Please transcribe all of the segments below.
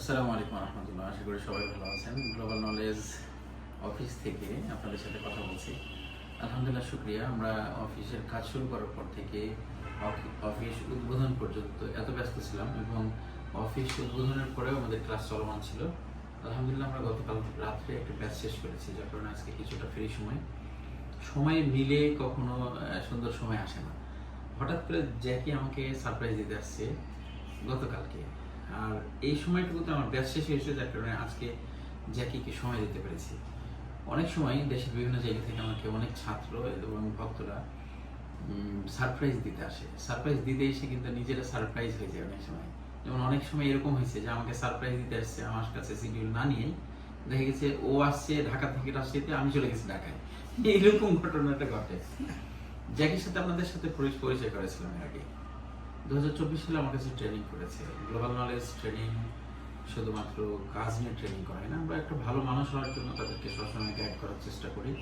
আসসালামু আলাইকুম রহমতুল্লাহ, আশা করি সবাই ভালো আছেন। গ্লোবাল নলেজ অফিস থেকে আপনাদের সাথে কথা বলছি। আলহামদুলিল্লাহ, শুক্রিয়া। আমরা অফিসের কাজ শুরু করার পর থেকে অফিস উদ্বোধন পর্যন্ত এত ব্যস্ত ছিলাম এবং অফিস উদ্বোধনের পরেও আমাদের ক্লাস চলমান ছিল। আলহামদুলিল্লাহ, আমরা গতকাল রাত্রে একটা ব্যাচ শেষ করেছি, যার কারণে আজকে কিছুটা ফ্রি সময়। সময় মিলে কখনো সুন্দর সময় আসে না। হঠাৎ করে জ্যাকি আমাকে সারপ্রাইজ দিতে আসছে গতকালকে। আর এই সময়টুকুতে আমার ব্যাস শেষ হয়েছে যার কারণে আজকে জ্যাকিকে সময় দিতে পেরেছি। অনেক সময় দেশের বিভিন্ন জায়গা থেকে আমাকে অনেক ছাত্র এবং ভক্তরা সারপ্রাইজ দিতে আসে। সারপ্রাইজ দিতে এসে কিন্তু নিজেরা সারপ্রাইজ হয়ে যায় অনেক সময়। যেমন অনেক সময় এরকম হয়েছে যে আমাকে সারপ্রাইজ দিতে আসছে, আমার কাছে শিডিউল না নিয়ে দেখা গেছে ও আসছে ঢাকা থেকে রাজশাহীতে, আমি চলে গেছি ঢাকায়। এইরকম ঘটনাটা ঘটে। জ্যাকির সাথে আপনাদের সাথে পরিচয় করেছিলাম আগে। দু হাজার চব্বিশ সালে আমার কাছে ট্রেনিং করেছে। গ্লোবাল নলেজ ট্রেনিং শুধুমাত্র কাজ নিয়ে ট্রেনিং করাই না, আমরা একটা ভালো মানুষ হওয়ার জন্য তাদেরকে সবসময় গাইড করার চেষ্টা করি।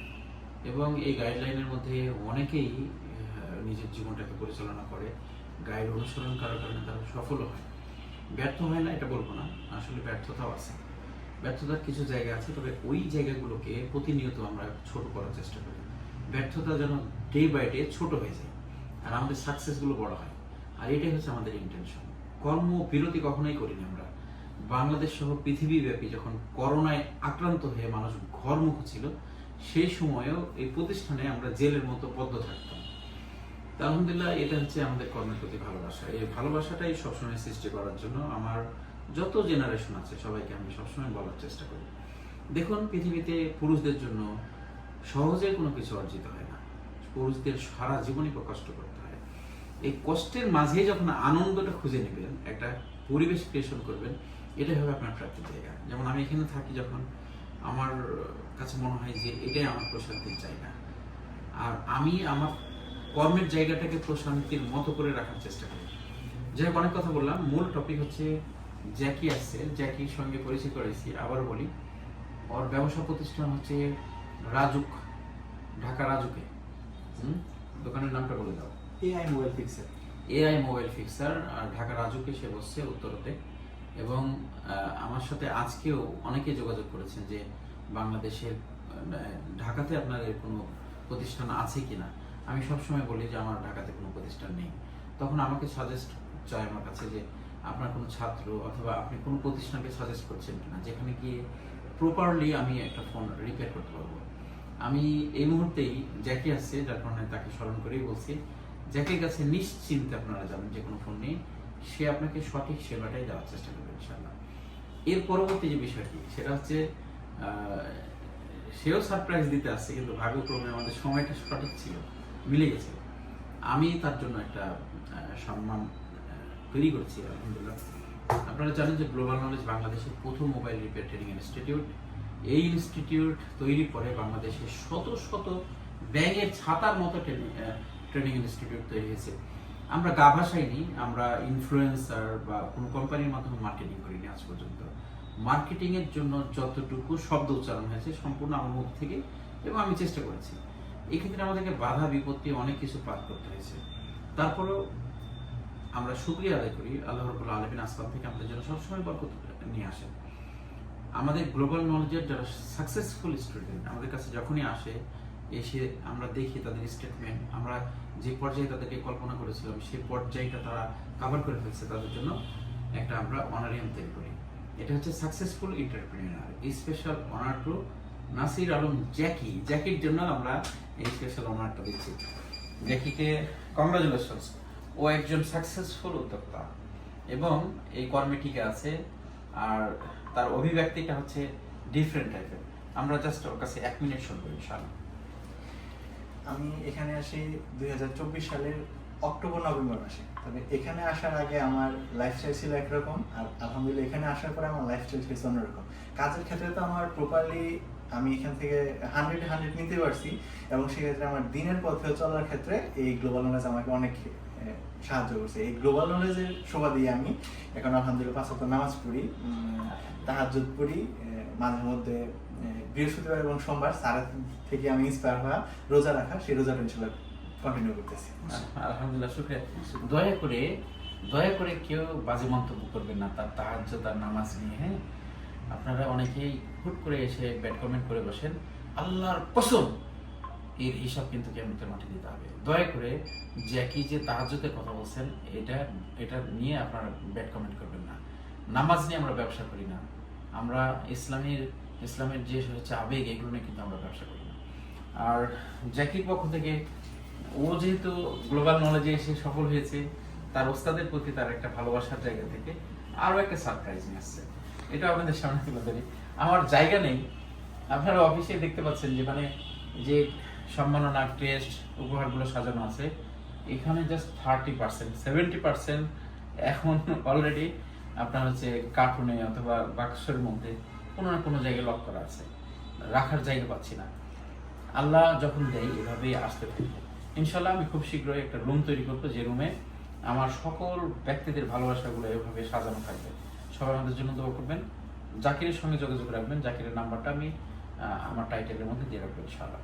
এবং এই গাইডলাইনের মধ্যে অনেকেই নিজের জীবনটাকে পরিচালনা করে। গাইড অনুসরণ করার কারণে তারা সফল হয়। ব্যর্থ হয় না, এটা বলব না। আসলে ব্যর্থতাও আছে। ব্যর্থতার কিছু জায়গা আছে, তবে ওই জায়গাগুলোকে প্রতিনিয়ত আমরা ছোট করার চেষ্টা করি। ব্যর্থতা যেন ডে বাই ডে ছোট হয়ে যায়, আর আমাদের সাকসেসগুলো বড় হয়। আর এটাই হচ্ছে আমাদের ইন্টেনশন কর্ম বিরতি কখনোই করিনি আমরা। বাংলাদেশ সহ পৃথিবীব্যাপী যখন করোনায় আক্রান্ত হয়ে মানুষ ঘরমুখ ছিল, সেই সময়েও এই প্রতিষ্ঠানে আমরা জেলের মতো বদ্ধ থাকতাম। আলহামদুলিল্লাহ, এটা হচ্ছে আমাদের কর্মের প্রতি ভালোবাসা। এই ভালোবাসাটাই সবসময় সৃষ্টি করার জন্য আমার যত জেনারেশন আছে, সবাইকে আমি সবসময় বলার চেষ্টা করি। দেখুন, পৃথিবীতে পুরুষদের জন্য সহজে কোনো কিছু অর্জিত হয় না। পুরুষদের সারা জীবনই কষ্ট হয় এই কষ্টের মাঝে যখন আনন্দটা খুঁজে নেবেন, একটা পরিবেশ ক্রিয়েশন করবেন, এটাই হবে আপনার প্রাপ্তির জায়গা। যেমন আমি এখানে থাকি যখন, আমার কাছে মনে হয় যে এটাই আমার প্রশান্তির জায়গা। আর আমি আমার কর্মের জায়গাটাকে প্রশান্তির মতো করে রাখার চেষ্টা করি। যাই হোক, অনেক কথা বললাম। মূল টপিক হচ্ছে জ্যাকি আসছে জ্যাকির সঙ্গে পরিচয় করেছি আবার বলি। ওর ব্যবসা প্রতিষ্ঠান হচ্ছে রাজুক, ঢাকা রাজুকে। হুম? দোকানের নামটা বলে দাও। AI mobile pixel AI mobile fixer Dhaka রাজুকে সে বসছে উত্তরতে। এবং আমার সাথে আজকেও অনেকে যোগাযোগ করেছেন যে বাংলাদেশের ঢাকাতে আপনাদের কোনো প্রতিষ্ঠান আছে কিনা। আমি সবসময় বলি যে আমার ঢাকাতে কোনো প্রতিষ্ঠান নেই। তখন আমাকে সাজেস্ট চায় আমার কাছে যে আপনার কোনো ছাত্র অথবা আপনি কোনো প্রতিষ্ঠানকে সাজেস্ট করছেন কিনা, যেখানে গিয়ে প্রপারলি আমি একটা ফোন রিপেয়ার করতে পারব। আমি এই মুহূর্তেই জ্যাকি আসছে, যার কারণে তাকে স্মরণ করেই বলছি জ্যাকের কাছে নিশ্চিন্তে আপনারা যাবেন, যে কোনো ফোন নিয়ে, সে আপনাকে সঠিক সেবাটাই দেওয়ার চেষ্টা করবে ইনশাল্লাহ এর পরবর্তী যে বিষয়টি, সেটা হচ্ছে সেও সারপ্রাইজ দিতে আসছে, কিন্তু ভাগ্যক্রমে আমাদের সময়টা সঠিক ছিল, মিলে গেছে। আমি তার জন্য একটা সম্মান তৈরি করছি, আলহামদুলিল্লাহ। আপনারা জানেন যে গ্লোবাল নলেজ বাংলাদেশের প্রথম মোবাইল রিপেয়ার ট্রেনিং ইনস্টিটিউট এই ইনস্টিটিউট তৈরি করে বাংলাদেশের শত শত ব্যাঙের ছাতার মতো ট্রেনিং ইনস্টিটিউট তৈরি হয়েছে। আমরা গা ভাসাইনি, আমরা ইনফ্লুয়েন্সার বা কোনো কোম্পানির মাধ্যমে মার্কেটিং করিনি আজ পর্যন্ত। মার্কেটিং এর জন্য যতটুকু শব্দ উচ্চারণ হয়েছে সম্পূর্ণ আমার মুখ থেকে এবং আমি চেষ্টা করেছি। এক্ষেত্রে আমাদেরকে বাধা, বিপত্তি অনেক কিছু পার করতে হয়েছে। তারপরেও আমরা শুক্রিয়া আদায় করি আল্লাহ রবুল্লা আলমিন আসলাম থেকে আমাদের জন্য সবসময় বরকত নিয়ে আসেন। আমাদের গ্লোবাল নলেজের যারা সাকসেসফুল স্টুডেন্ট আমাদের কাছে যখনই আসে এসে আমরা দেখি তাদের স্টেটমেন্ট আমরা যে পর্যায়ে তাদেরকে কল্পনা করেছিলাম, সেই পর্যায়টা তারা কভার করে ফেলছে তাদের জন্য একটা আমরা অনারিয়াম তৈরি করি। এটা হচ্ছে successful entrepreneur special honour to Nasir Alam Jacky. জ্যাকির জন্য আমরা এই স্পেশাল অনারটা দিচ্ছি। জ্যাকিকে কংগ্রাচুলেশনস ও একজন সাকসেসফুল উদ্যোক্তা এবং এই কর্মে টিকে আছে আর তার অভিব্যক্তিটা হচ্ছে ডিফারেন্ট টাইপের আমরা জাস্ট ওর কাছে এক মিনিট শুনব ইনশাআল্লাহ। আমি এখানে আসি দুই হাজার চব্বিশ সালের অক্টোবর, নভেম্বর মাসে। তবে এখানে আসার আগে আমার লাইফস্টাইল ছিল একরকম আর আলহামদুলিল্লাহ এখানে আসার পরে আমার লাইফস্টাইল ছিল অন্যরকম। কাজের ক্ষেত্রে তো আমার প্রপারলি আমি এখান থেকে হান্ড্রেড হান্ড্রেড নিতে পারছি এবং সেক্ষেত্রে আমার দিনের পথে চলার ক্ষেত্রে এই গ্লোবাল নলেজ আমাকে অনেক সাহায্য করছে। এই গ্লোবাল নলেজের শোভা দিয়ে আমি এখন আলহামদুলিল্লাহ পাঁচ নামাজ পড়ি তাহাজুদ পড়ি মাঝে মধ্যে বৃহস্পতিবার এবং সোমবার সারা থেকে আমি ইন্সপায়ার হওয়া রোজা রাখা, সেই রোজাটা ইনশাল্লাহ কন্টিনিউ করতেছি। আলহামদুলিল্লাহ, শুক্রিয়া। দয়া করে দয়া করে কেউ বাজে মন্তব্য করবেন না, তার তাহাজ্য, তার নামাজ নিয়ে হ্যাঁ? আপনারা অনেকেই হুট করে এসে ব্যাড কমেন্ট করে বসেন। আল্লাহর কসম, এর হিসাব কিন্তু কেমতের মাঠে দিতে হবে। দয়া করে জ্যাকি যে তাহাজ্যতের কথা বলছেন, এটা এটা নিয়ে আপনারা ব্যাড কমেন্ট করবেন না। নামাজ নিয়ে আমরা ব্যবসা করি না। আমরা ইসলামের ইসলামের যে হচ্ছে আবেগ, এগুলো নিয়ে কিন্তু আমরা ব্যবসা করি না। আর জ্যাকির পক্ষ থেকে ও যেহেতু গ্লোবাল নলেজে এসে সফল হয়েছে, তার ওস্তাদের প্রতি তার একটা ভালোবাসার জায়গা থেকে আরও একটা সারপ্রাইজ নিয়ে আসছে। এটা আপনাদের সামনে তুলে ধরি। আমার জায়গা নেই। আপনারা অফিসে দেখতে পাচ্ছেন যে মানে যে সম্মাননা টেস্ট উপহারগুলো সাজানো আছে, এখানে just thirty percent seventy percent এখন অলরেডি আপনার হচ্ছে কার্টুনে অথবা বাক্সের মধ্যে কোনো না কোনো জায়গায় লক করা আছে। রাখার জায়গা পাচ্ছি না। আল্লাহ যখন দেয়, এভাবেই আসতে থাকবে ইনশাল্লাহ আমি খুব শীঘ্রই একটা রুম তৈরি করব যে রুমে আমার সকল ব্যক্তিদের ভালোবাসাগুলো এভাবে সাজানো থাকবে। সবাই আমাদের জন্য দোয়া করবেন। জাকিরের সঙ্গে যোগাযোগ রাখবেন। জাকিরের নাম্বারটা আমি আমার টাইটেলের মধ্যে দিয়ে রাখব ইনশাআল্লাহ।